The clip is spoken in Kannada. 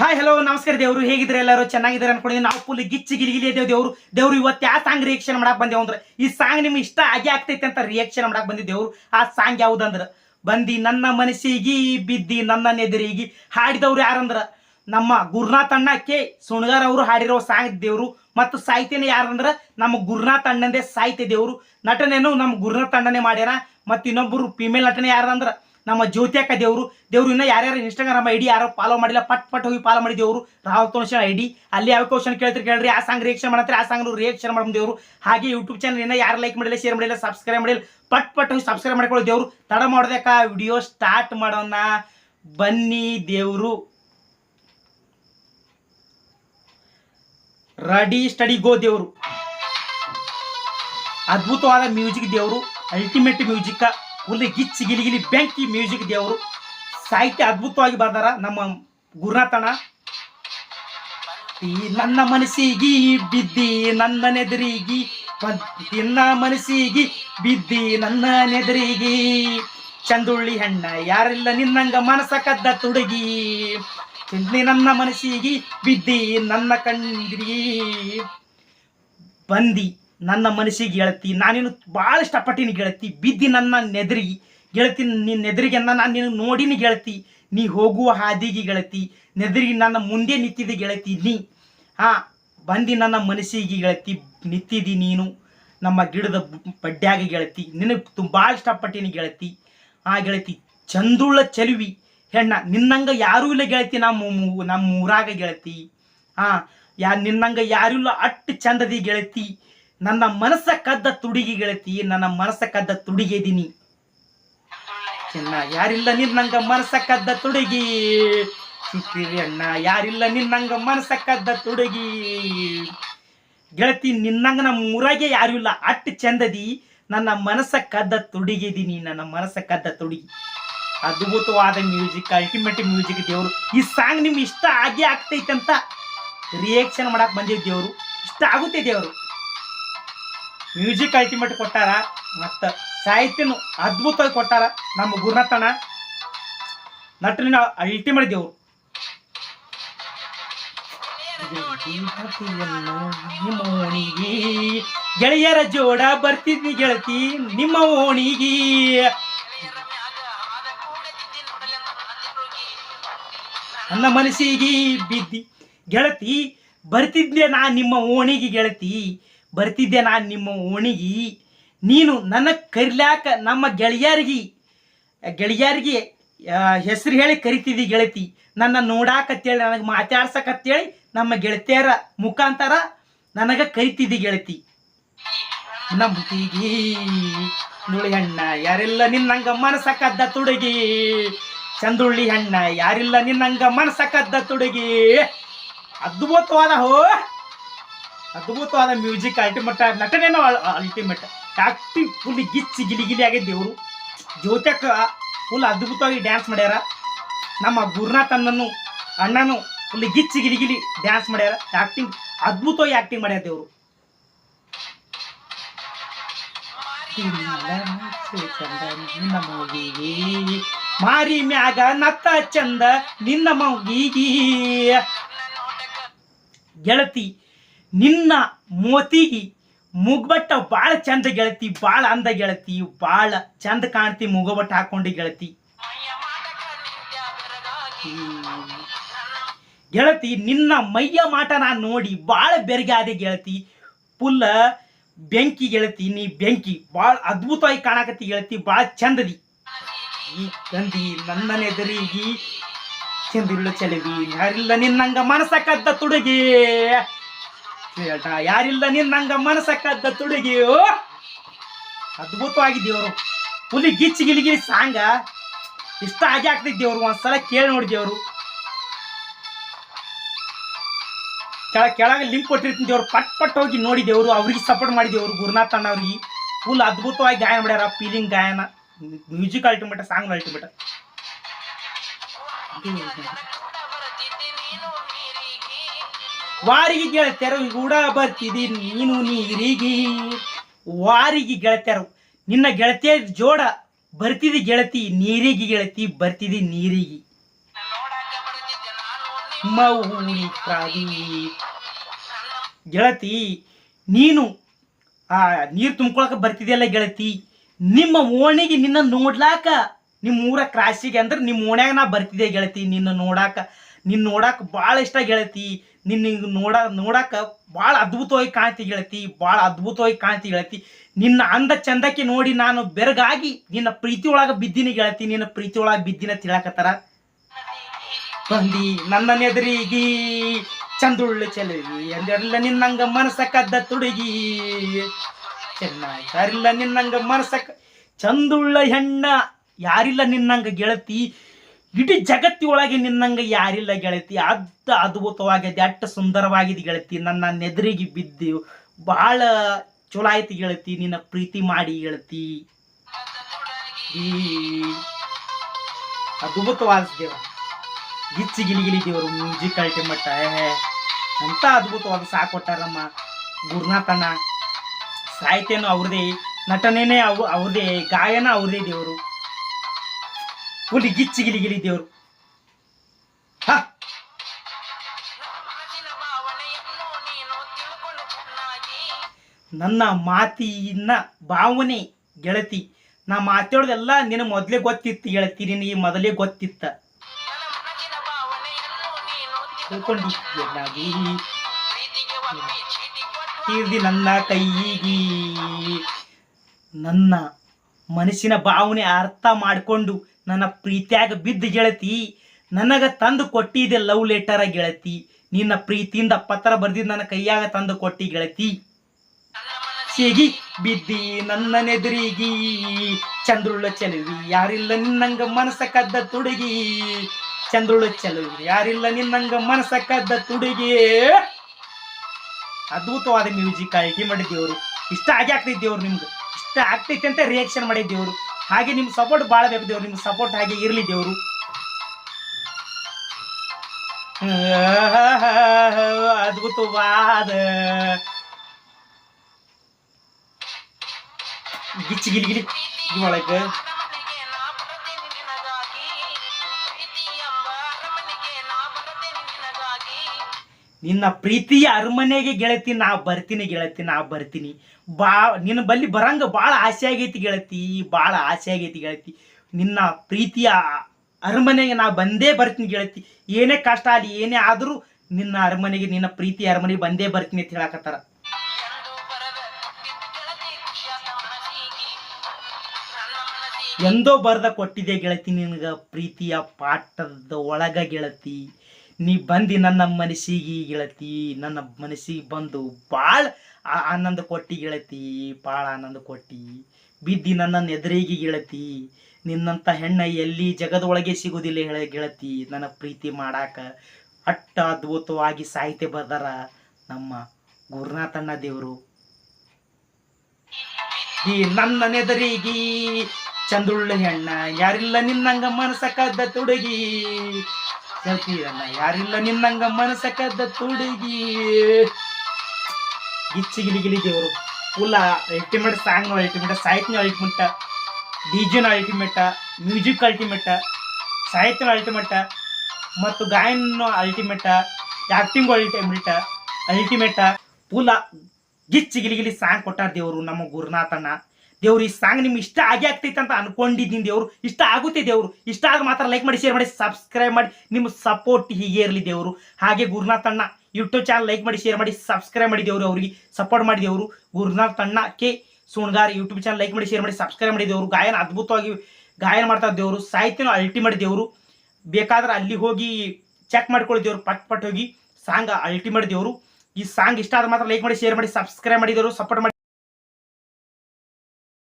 ಹಾಯ್ ಹಲೋ ನಮಸ್ಕಾರ ದೇವರು. ಹೇಗಿದ್ರೆ ಎಲ್ಲರೂ? ಚೆನ್ನಾಗಿದ್ದಾರೆ ಅನ್ಕೊಂಡಿದ್ದೀನಿ. ನಾವು ಫುಲ್ ಗಿಚ್ಚಿ ಗಿಲಿಗಿಲಿ ಇದ್ದೇವೆ ದೇವ್ರು. ದೇವ್ರು ಇವತ್ತು ಯಾವ ಸಾಂಗ್ ರಿಯಾಕ್ಷನ್ ಮಾಡಕ್ ಬಂದೇವು ಅಂದ್ರೆ, ಈ ಸಾಂಗ್ ನಿಮ್ಗೆ ಇಷ್ಟ ಆಗೇ ಆಗ್ತೈತೆ ಅಂತ ರಿಯಾಕ್ಷನ್ ಮಾಡಕ್ ಬಂದಿದ್ದೇವ್ರು ಆ ಸಾಂಗ್ ಯಾವ್ದಂದ್ರ ಬಂದಿ ನನ್ನ ಮನಸ್ಸಿಗಿ, ಬಿದ್ದಿ ನನ್ನ ನೆದರಿಗಿ, ಹಾಡಿದವ್ರು ಯಾರಂದ್ರ ನಮ್ಮ ಗುರುನಾಥ್ ಅಣ್ಣ ಕೆ. ಸುಣಗಾರ್ ಅವರು ಹಾಡಿರೋ ಸಾಂಗ್ ದೇವರು. ಮತ್ತು ಸಾಹಿತ್ಯನೇ ಯಾರಂದ್ರ ನಮ್ಮ ಗುರುನಾಥ್ ಅಣ್ಣಂದೇ ಸಾಹಿತ್ಯ ದೇವರು. ನಟನೆನು ನಮ್ಮ ಗುರುನಾಥ್ ಅಣ್ಣನೇ ಮಾಡ್ಯಾರ. ಮತ್ತು ಇನ್ನೊಬ್ಬರು ಫಿಮೇಲ್ ನಟನೆ ಯಾರಂದ್ರ ನಮ್ಮ ಜ್ಯೋತ್ಯಾಕ ದೇವರು. ದೇವ್ರು ಇನ್ನ ಯಾರ್ಯಾರು ಇನ್ಸ್ಟಾಗ್ರಾಮ್ ಐಡಿ ಯಾರೋ ಫಾಲೋ ಮಾಡಿಲ್ಲ, ಪಟ್ ಪಟ್ ಹೋಗಿ ಫಾಲೋ ಮಾಡಿ ದೇವರು. ರಾಹುಲ್ ತೋನ್ಶನ್ ಐಡಿ ಅಲ್ಲಿ ಯಾವ ಕ್ವಶನ್ ಕೇಳ್ತಾರೆ ಕೇಳ್ರಿ. ಆ ಸಾಂಗ್ ರಿಯಾಕ್ಷನ್ ಮಾಡ್ತಾರೆ ಆ ಸಾಂಗ್ ರಿಯಾಕ್ಷನ್ ಮಾಡಿ ದೇವರು. ಹಾಗೆ ಯೂಟ್ಯೂಬ್ ಚಾನಲ್ ಇನ್ನ ಯಾರು ಲೈಕ್ ಮಾಡಿಲ್ಲ ಶೇರ್ ಮಾಡಿಲ್ಲ ಸಬ್ಸ್ಕ್ರೈಬ್ ಮಾಡಿಲ್ಲ, ಪಟ್ ಪಟ್ ಹೋಗಿ ಸಬ್ಸ್ಕ್ರೈಬ್ ಮಾಡ್ಕೊಳ್ಳಿ ದೇವರು. ತಡ ಮಾಡ್ದಕ್ಕ ವಿಡಿಯೋ ಸ್ಟಾರ್ಟ್ ಮಾಡೋಣ. ಬನ್ನಿ ದೇವರು. ರಡಿ ಸ್ಟಡಿ ಗೋ ದೇವರು. ಅದ್ಭುತವಾದ ಮ್ಯೂಸಿಕ್ ದೇವರು. ಅಲ್ಟಿಮೇಟ್ ಮ್ಯೂಸಿಕ್ ಫುಲ್ ಗಿಚ್ಚಿ ಗಿಲಿಗಿಲಿ ಬೆಂಕಿ ಮ್ಯೂಸಿಕ್ ದೇವರು. ಸಾಹಿತ್ಯ ಅದ್ಭುತವಾಗಿ ಬರ್ದಾರ ನಮ್ಮ ಗುರುನಾಥಣ ಈ ನನ್ನ ಮನಸ್ಸಿಗಿ ಬಿದ್ದಿ ನನ್ನ ನೆದರಿಗಿ ನಿನ್ನ ಮನಸ್ಸಿಗಿ ಬಿದ್ದಿ ನನ್ನ ನೆದರಿಗಿ. ಚಂದುಳ್ಳಿ ಹೆಣ್ಣ ಯಾರಿಲ್ಲ ನಿನ್ನಂಗ ಮನಸ ಕದ್ದ ತುಡುಗಿ. ನನ್ನ ಮನಸ್ಸಿಗಿ ಬಿದ್ದಿ ನನ್ನ ಕಣ್ಣಿಗಿ. ಬಂದಿ ನನ್ನ ಮನಸ್ಸಿಗೆ ಗೆಳತಿ ನಾನೇನು ಭಾಳ ಇಷ್ಟಪಟ್ಟಿನ ಗೆಳತಿ. ಬಿದ್ದಿ ನನ್ನ ನೆದರಿ. ಗೆಳತಿ, ನಿನ್ನ ನೆದರಿಗೆ ನಾನು ನಿನ್ನ ನೋಡಿನ ಗೆಳತಿ. ನೀ ಹೋಗುವ ಹಾದಿಗೆ ಗೆಳತಿ. ನೆದರಿಗೆ ನನ್ನ ಮುಂದೆ ನಿಂತಿದ್ದೆ ಗೆಳತಿ. ನೀ ಹಾ ಬಂದಿ ನನ್ನ ಮನಸ್ಸಿಗೆ ಗೆಳತಿ. ನಿಂತಿದ್ದಿ ನೀನು ನಮ್ಮ ಗಿಡದ ಬಡ್ಡ್ಯಾಗ ಗೆಳತಿ. ನಿನಗೆ ತುಂಬ ಇಷ್ಟಪಟ್ಟಿನಿ ಗೆಳತಿ. ಆ, ಗೆಳತಿ, ಚಂದುಳ್ಳ ಚೆಲುವಿ. ಹೆಣ್ಣ, ನಿನ್ನಂಗ ಯಾರೂ ಇಲ್ಲ ಗೆಳತಿ ನಮ್ಮ ನಮ್ಮ ಊರಾಗ ಗೆಳತಿ. ಹಾ ಯಾ, ನಿನ್ನಂಗ ಯಾರೂ ಇಲ್ಲ. ಅಟ್ಟು ಚಂದದಿ ಗೆಳತಿ. ನನ್ನ ಮನಸ್ಸ ಕದ್ದ ತುಡಿಗಿ ಗೆಳತಿ, ನನ್ನ ಮನಸ್ಸ ಕದ್ದ ತುಡಿಗೆದಿನಿ ಚಿನ್ನ ಯಾರಿಲ್ಲ ನಿನ್ನಂಗ ಮನಸ್ಸ ಕದ್ದ ತುಡುಗಿ? ಸಿಕ್ಕಿರಿ ಅಣ್ಣ, ಯಾರಿಲ್ಲ ನಿನ್ನಂಗ ಮನಸ್ಸ ಕದ್ದ ತುಡುಗಿ? ಗೆಳತಿ ನಿನ್ನಂಗ ನಮ್ಮ ಊರಾಗೆ ಯಾರು ಇಲ್ಲ. ಅಟ್ಟು ಚಂದದಿ, ನನ್ನ ಮನಸ್ಸ ಕದ್ದ ತುಡಿಗಿದೀನಿ ನನ್ನ ಮನಸ್ಸ ಕದ್ದ ತುಡಿಗಿ. ಅದ್ಭುತವಾದ ಮ್ಯೂಸಿಕ್ ಅಲ್ಟಿಮೇಟ್ ಮ್ಯೂಸಿಕ್ ದೇವರು. ಈ ಸಾಂಗ್ ನಿಮ್ಗೆ ಇಷ್ಟ ಆಗೇ ಆಗ್ತೈತೆ ಅಂತ ರಿಯಾಕ್ಷನ್ ಮಾಡಕ್ ಬಂದಿದ್ದ ದೇವರು. ಇಷ್ಟ ಆಗುತ್ತೆ ದೇವರು. ಮ್ಯೂಸಿಕ್ ಅಲ್ಟಿಮೇಟ್ ಕೊಟ್ಟಾರ, ಮತ್ತು ಸಾಹಿತ್ಯನು ಅದ್ಭುತವಾಗಿ ಕೊಟ್ಟಾರ ನಮ್ಮ ಗುರುನಾಥನ. ನಟನ ಅಲ್ಟಿಮೇಟ್ ದೇವರು. ಓಣಿಗೆ ಗೆಳೆಯರ ಜೋಡ ಬರ್ತಿದ್ವಿ ಗೆಳತಿ, ನಿಮ್ಮ ಓಣಿಗೆ. ನನ್ನ ಮನಸ್ಸಿಗೆ ಬಿದ್ದಿ, ಗೆಳತಿ ಬರ್ತಿದ್ದೆ ನಾ ನಿಮ್ಮ ಓಣಿಗೆ ಗೆಳತಿ? ಬರ್ತಿದ್ದೆ ನಾನು ನಿಮ್ಮ ಓಣಿಗೆ. ನೀನು ನನ್ನ ಕರಿಲಾಕ ನಮ್ಮ ಗೆಳೆಯರಿಗೆ ಗೆಳೆಯರಿಗೆ ಹೆಸರು ಹೇಳಿ ಕರಿತಿದ್ದಿ ಗೆಳತಿ. ನನ್ನ ನೋಡಾಕತ್ತೇಳಿ, ನನಗೆ ಮಾತಾಡ್ಸಕತ್ತೇಳಿ ನಮ್ಮ ಗೆಳತಿಯರ ಮುಖಾಂತರ ನನಗೆ ಕರಿತಿದ್ದಿ ಗೆಳತಿ. ನಂಬಿಗಿ ನುಳಿ ಹಣ್ಣ ಯಾರೆಲ್ಲ ನಿನ್ನಂಗ ಮನಸ ಕದ್ದ ತುಡುಗಿ. ಚಂದುಳ್ಳಿ ಹಣ್ಣ ಯಾರಿಲ್ಲ ನಿನ್ನಂಗ ಮನಸ ಕದ್ದ ತುಡುಗಿ. ಅದ್ಭುತವಾದ ಹೋ. ಅದ್ಭುತವಾದ ಮ್ಯೂಸಿಕ್ ಅಲ್ಟಿಮೇಟ್ ನಟನೇನೋ ಅಲ್ಟಿಮೇಟ್ ಆಕ್ಟಿಂಗ್ ಫುಲ್ ಗಿಚ್ಚಿ, ಗಿಲಿ ಗಿಲಿ ಆಗಿದ್ದೆ ದೇವರು. ಜ್ಯೋತಕ ಫುಲ್ ಅದ್ಭುತವಾಗಿ ಡ್ಯಾನ್ಸ್ ಮಾಡ್ಯಾರ. ನಮ್ಮ ಗುರುನಾಥ್ ಅಣ್ಣನು ಅಣ್ಣನು ಫುಲ್ ಗಿಚ್ಚಿ, ಗಿಲಿ ಗಿಲಿ ಡ್ಯಾನ್ಸ್ ಮಾಡ್ಯಾರ. ಆಕ್ಟಿಂಗ್ ಅದ್ಭುತವಾಗಿ ಆಕ್ಟಿಂಗ್ ಮಾಡ್ಯಾರ ದೇವರು. ನಿನ್ನ ಮಗಿಗೆ ಮಾರಿ ಮ್ಯಾಗ ನತ್ತ ಚಂದ, ನಿನ್ನ ಮಗಿಗೆ ಗೆಳತಿ ನಿನ್ನ ಮೋತಿಗಿ ಮುಗ್ಬಟ್ಟ ಬಾಳ ಚಂದ ಗೆಳತಿ, ಬಾಳ ಅಂದ ಗೆಳತಿ, ಬಾಳ ಚಂದ ಕಾಣ್ತಿ, ಮುಗಬಟ್ಟ ಹಾಕೊಂಡು ಗೆಳತಿ. ಗೆಳತಿ, ನಿನ್ನ ಮೈಯ ಮಾಟ ನಾನು ನೋಡಿ ಬಾಳ ಬೆರಗಾದೆ ಗೆಳತಿ. ಪುಲ್ಲ ಬೆಂಕಿ ಗೆಳತಿ, ನೀ ಬೆಂಕಿ, ಬಾಳ ಅದ್ಭುತವಾಗಿ ಕಾಣಕತ್ತಿ ಗೆಳತಿ, ಬಾಳ ಚಂದದಿ. ಈ ಗಂದಿ ನನ್ನ ದರಿಗಿ ಚಂದಿಲ್ಲ ಚಲವಿ, ಯಾರಿಲ್ಲ ನಿನ್ನಂಗ ಮನಸ ಕದ್ದ ತುಡುಗಿ. ಕೇಟ ಯಾರಿಲ್ಲ ನಿನ್ನಂಗ ನಂಗ ಮನಸಕ್ಕದ್ದ ತುಡುಗಿಯು! ಅದ್ಭುತವಾಗಿ ದೇವರು. ಹುಲಿ ಗಿಚ್ಚಿ ಗಿಲಿಗಿ ಸಾಂಗ ಇಷ್ಟ ಆಗಿ ಆಗ್ತೈತಿ ದೇವ್ರು, ಒಂದ್ಸಲ ಕೇಳಿ ನೋಡಿದೇವ್ರು ಕೆಳ ಕೆಳಗೆ ಲಿಂಕ್ ಕೊಟ್ಟಿರ್ತೀನಿ ದೇವ್ರು, ಪಟ್ ಪಟ್ ಹೋಗಿ ನೋಡಿ ದೇವ್ರು, ಅವ್ರಿಗೆ ಸಪೋರ್ಟ್ ಮಾಡಿದೇವ್ರು ಗುರುನಾಥ್ ಅಣ್ಣ ಅವ್ರಿಗೆ. ಫುಲ್ ಅದ್ಭುತವಾಗಿ ಗಾಯನ ಮಾಡ್ಯಾರ ಫೀಲಿಂಗ್ ಗಾಯನ. ಮ್ಯೂಸಿಕ್ ಅಲ್ಟಿಮೇಟ್ ಸಾಂಗ್ ಅಲ್ಟಿಮೇಟ್ ವಾರಿಗೆ ಗೆಳತ್ಯರು ಕೂಡ ಬರ್ತಿದಿ ನೀನು ನೀರಿಗೆ. ವಾರಿಗೆ ಗೆಳತ್ಯರು, ನಿನ್ನ ಗೆಳತಿಯ ಜೋಡ ಬರ್ತಿದಿ ಗೆಳತಿ ನೀರಿಗೆ ಗೆಳತಿ ನೀರಿಗೆ. ಬರ್ತಿದ್ದೆ ಮೌಳಿ ಪ್ರಾದಿ. ಗೆಳತಿ, ನೀನು, ಆ, ನೀರು ತುಂಬ್ಕೊಳಕ ಬರ್ತಿದೆಯಲ್ಲ ಗೆಳತಿ, ನಿಮ್ಮ ಓಣಿಗೆ ನಿನ್ನ ನೋಡ್ಲಾಕ ನಿಮ್ಮ ಊರ ಕ್ರಾಸಿಗೆ ಅಂದ್ರೆ ನಿಮ್ಮ ಓಣ್ಯಾಗ ನಾ ಬರ್ತಿದ್ದೆ ಗೆಳತಿ, ನಿನ್ನ ನೋಡಾಕ. ನಿನ್ನ ನೋಡಕ್ಕೆ ಭಾಳ ಇಷ್ಟ ಗೆಳತಿ ನಿನ್ನ ನೋಡ ನೋಡಕ್ಕೆ ಭಾಳ ಅದ್ಭುತವಾಗಿ ಕಾಣ್ತಿ ಗೆಳತಿ ಭಾಳ ಅದ್ಭುತವಾಗಿ ಕಾಣ್ತಿ ಗೆಳತಿ ನಿನ್ನ ಅಂದ ಚಂದಕ್ಕೆ ನೋಡಿ ನಾನು ಬೆರಗಾಗಿ ನಿನ್ನ ಪ್ರೀತಿ ಒಳಗೆ ಬಿದ್ದೀನಿ ಗೆಳತಿ ನಿನ್ನ ಪ್ರೀತಿ ಒಳಗೆ ಬಿದ್ದಿನ ತಿಳಕತ್ತಾರ. ಬಂದಿ ನನ್ನ ನೆದರಿಗಿ ಚಂದುಳ್ಳ ಚೆಲುವಿ, ಅಂದೆಲ್ಲ ನಿನ್ನಂಗ ಮನಸ ಕದ್ದ ತುಡುಗಿ. ಯಾರಿಲ್ಲ ನಿನ್ನಂಗ ಮನಸ ಚಂದುಳ್ಳ ಹೆಣ್ಣ ಯಾರಿಲ್ಲ ನಿನ್ನಂಗ ಗೆಳತಿ. ಇಡೀ ಜಗತ್ತಿಯೊಳಗೆ ನಿನ್ನಂಗ ಯಾರಿಲ್ಲ ಗೆಳತಿ. ಅದ್ದ ಅದ್ಭುತವಾಗಿದೆ, ಅಟ್ಟ ಸುಂದರವಾಗಿದೆ ಗೆಳತಿ. ನನ್ನ ನೆದರಿಗೆ ಬಿದ್ದು ಬಹಳ ಚಲೋ ಆಯ್ತು ಗೆಳತಿ. ನಿನ್ನ ಪ್ರೀತಿ ಮಾಡಿ ಗೆಳತಿ. ಈ ಅದ್ಭುತವಾದ ದೇವ. ಗಿಚ್ಚಿ ಗಿಲಿಗಿಲಿ ದೇವರು ಮ್ಯೂಸಿಕ್ ಅಲ್ಟಿಮಟ್ಟ ಅಂತ ಅದ್ಭುತವಾದ ಕೊಟ್ಟಾರಮ್ಮ. ಗುರುನಾಥಣ್ಣ ಸಾಹಿತ್ಯನೂ ಅವ್ರದೇ, ನಟನೆನೇ ಅವ್ ಅವ್ರದೇ, ಗಾಯನ ಅವ್ರದೇ ದೇವರು. ಫುಲ್ ಗಿಚ್ಚಿ ಗಿಲಿ ಗಿಲಿ ದೇವರು. ನನ್ನ ಮಾತಿನ ಭಾವನೆ ಗೆಳತಿ, ನಾ ಮಾತಾಡೋದೆಲ್ಲ ನಿನ್ನ ಮೊದಲೇ ಗೊತ್ತಿತ್ತು ಗೆಳತಿ ನಿನಗೆ ಮೊದಲೇ ಗೊತ್ತಿತ್ತ. ತಿಳ್ಕೊಂಡಿ ಎಲ್ಲಾಗಿ ತೀರ್ದಿ ನನ್ನ ಕೈಗಿ ನನ್ನ ಮನಸ್ಸಿನ ಭಾವನೆ ಅರ್ಥ ಮಾಡಿಕೊಂಡು ನನ್ನ ಪ್ರೀತಿಯಾಗ ಬಿದ್ದ ಗೆಳತಿ, ನನಗೆ ತಂದು ಕೊಟ್ಟಿದೆ ಲವ್ ಲೆಟರ ಗೆಳತಿ. ನಿನ್ನ ಪ್ರೀತಿಯಿಂದ ಪತ್ರ ಬರ್ದಿದ್ದು ನನ್ನ ಕೈಯಾಗ ತಂದು ಕೊಟ್ಟಿ ಗೆಳತಿ. ಸಿಗಿ ಬಿದ್ದಿ ನನ್ನ ನೆದರಿಗಿ ಚಂದ್ರುಳ್ಳ ಚೆಲುವಿ ಯಾರಿಲ್ಲ ನಿನ್ನಂಗ ಮನಸ ಕದ್ದ ತುಡುಗಿ. ಚಂದ್ರುಳ್ಳ ಚೆಲುವಿ ಯಾರಿಲ್ಲ ನಿನ್ನಂಗ ಮನಸ ಕದ್ದ ತುಡುಗಿ. ಅದ್ಭುತವಾದ ಮ್ಯೂಸಿಕ್ ಆಯ್ಕೆ ಮಾಡಿದ್ದೇವ್ರು ಇಷ್ಟ ಆಗಿ ಆಗ್ತೈತಿ ದೇವ್ರು ನಿಮ್ಗೆ ಇಷ್ಟ ಆಗ್ತೈತಿ ಅಂತ ರಿಯಾಕ್ಷನ್ ಮಾಡಿದ್ದೇವ್ರು ಹಾಗೆ ನಿಮ್ ಸಪೋರ್ಟ್ ಭಾಳ ಬೇಕು ದೇವ್ರು ನಿಮ್ ಸಪೋರ್ಟ್ ಹಾಗೆ ಇರ್ಲಿ ದೇವ್ರು. ಅದ್ಭುತವಾದ ಗಿಚ್ಚಿ ಗಿಲಿ ಗಿಲಿ. ಒಳಗ. ನಿನ್ನ ಪ್ರೀತಿಯ ಅರಮನೆಗೆ ಗೆಳತಿ, ನಾ ಬರ್ತೀನಿ ಗೆಳತಿ, ನಾ ಬರ್ತೀನಿ. ಬಾ, ನಿನ್ನ ಬಲ್ಲಿ ಬರಂಗ ಭಾಳ ಆಸೆ ಆಗೈತಿ ಗೆಳತಿ ಭಾಳ ಆಸೆ ಆಗೈತಿ ಗೆಳತಿ. ನಿನ್ನ ಪ್ರೀತಿಯ ಅರಮನೆಗೆ ನಾ ಬಂದೇ ಬರ್ತೀನಿ ಗೆಳತಿ. ಏನೇ ಕಷ್ಟ ಆಗಲಿ ಏನೇ ಆದರೂ ನಿನ್ನ ಅರಮನೆಗೆ, ನಿನ್ನ ಪ್ರೀತಿ ಅರಮನೆಗೆ ಬಂದೇ ಬರ್ತೀನಿ ಅಂತ ಹೇಳಕತ್ತಾರ. ಎಂದೋ ಬರ್ದ ಕೊಟ್ಟಿದೆ ಗೆಳತಿ ನಿನಗ ಪ್ರೀತಿಯ ಪಾಠದ ಒಳಗ ಗೆಳತಿ. ನೀ ಬಂದಿ ನನ್ನ ಮನಸ್ಸಿಗೆ ಗೆಳತಿ. ನನ್ನ ಮನಸ್ಸಿಗೆ ಬಂದು ಭಾಳ ಆನಂದ ಕೊಟ್ಟಿ ಗೆಳತಿ ಭಾಳ ಆನಂದ ಕೊಟ್ಟಿ. ಬಿದ್ದಿ ನನ್ನ ಎದುರಿಗೆ ಗೆಳತಿ, ನಿನ್ನಂಥ ಹೆಣ್ಣ ಎಲ್ಲಿ ಜಗದೊಳಗೆ ಸಿಗೋದಿಲ್ಲ ಹೇಳ ಗೆಳತಿ. ನನ್ನ ಪ್ರೀತಿ ಮಾಡಾಕ ಅಟ್ಟ ಅದ್ಭುತವಾಗಿ ಸಾಹಿತ್ಯ ಬರ್ದಾರ ನಮ್ಮ ಗುರುನಾಥಣ್ಣ ದೇವರು. ಈ ನನ್ನ ನೆದರಿಗಿ ಚಂದುಳ್ಳ ಹೆಣ್ಣ, ಯಾರಿಲ್ಲ ನಿನ್ನಂಗ ಮನಸ ಕದ್ದ ತುಡುಗಿ. ಅಣ್ಣ ಯಾರಿಲ್ಲ ನಿನ್ನಂಗ ಮನಸ ಕದ್ದ ತುಡುಗಿ. ಗಿಚ್ಚಿ ಗಿಲಿ ಗಿಲಿ ದೇವರು ಫುಲ್ ಅಲ್ಟಿಮೇಟ್ ಸಾಂಗ್ ಅಲ್ಟಿಮೇಟ್ ಸಾಹಿತ್ಯ ಅಲ್ಟಿಮೇಟ್ನ ಅಲ್ಟಿಮೇಟ ಮ್ಯೂಸಿಕ್ ಅಲ್ಟಿಮೇಟ ಸಾಹಿತ್ಯ ಅಲ್ಟಿಮೇಟ ಮತ್ತು ಗಾಯನ ಅಲ್ಟಿಮೇಟ ಆಕ್ಟಿಂಗ್ ಅಲ್ಟಿಮೇಟ ಅಲ್ಟಿಮೇಟ ಗಿಲಿ ಗಿಲಿ ಸಾಂಗ್ ಕೊಟ್ಟಾರ ದೇವರು ನಮ್ಮ ಗುರುನಾಥಣ್ಣ ದೇವ್ರು ಈ ಸಾಂಗ್ ನಿಮ್ಗೆ ಇಷ್ಟ ಆಗಿ ಆಗ್ತೈತೆ ಅಂತ ಅನ್ಕೊಂಡಿದ್ದೀನಿ ದೇವರು. ಇಷ್ಟ ಆಗುತ್ತೆ ದೇವರು. ಇಷ್ಟ ಆಗ ಮಾತ್ರ ಲೈಕ್ ಮಾಡಿ ಶೇರ್ ಮಾಡಿ ಸಬ್ಸ್ಕ್ರೈಬ್ ಮಾಡಿ. ನಿಮ್ಮ ಸಪೋರ್ಟ್ ಹೀಗೆ ಇರಲಿ ದೇವರು. ಹಾಗೆ ಗುರುನಾಥಣ್ಣ ಯೂಟ್ಯೂಬ್ ಚಾನಲ್ ಲೈಕ್ ಮಾಡಿ ಶೇರ್ ಮಾಡಿ ಸಬ್ಸ್ಕ್ರೈಬ್ ಮಾಡಿ ದೇವರು ಅವ್ರಿಗೆ ಸಪೋರ್ಟ್ ಮಾಡಿ Gurunath ತಣ್ಣ K Sungar YouTube channel like ಮಾಡಿ ಶೇರ್ ಮಾಡಿ ಸಬ್ಸ್ಕ್ರೈಬ್ ಮಾಡಿ ದೇವರು ಗಾಯನ ಅದ್ಭುತವಾಗಿ ಗಾಯನ ಮಾಡ್ತಾ ದೇವರು ಸಾಹಿತ್ಯನ ಅಲ್ಟಿಮೇಟ್ ದೇವರು ಬೇಕಾದ್ರೆ ಅಲ್ಲಿ ಹೋಗಿ ಚೆಕ್ ಮಾಡ್ಕೊಳ್ಳಿ ದೇವ್ರು ಪಟ್ ಪಟ್ ಹೋಗಿ ಸಾಂಗ್ ಅಲ್ಟಿಮೇಟ್ ದೇವರು ಈ ಸಾಂಗ್ ಇಷ್ಟ ಆದ್ರೆ ಮಾತ್ರ ಲೈಕ್ ಮಾಡಿ ಶೇರ್ ಮಾಡಿ ಸಬ್ಸ್ಕ್ರೈಬ್ ಮಾಡಿ ದೇವರು ಸಪೋರ್ಟ್ ಮಾಡಿ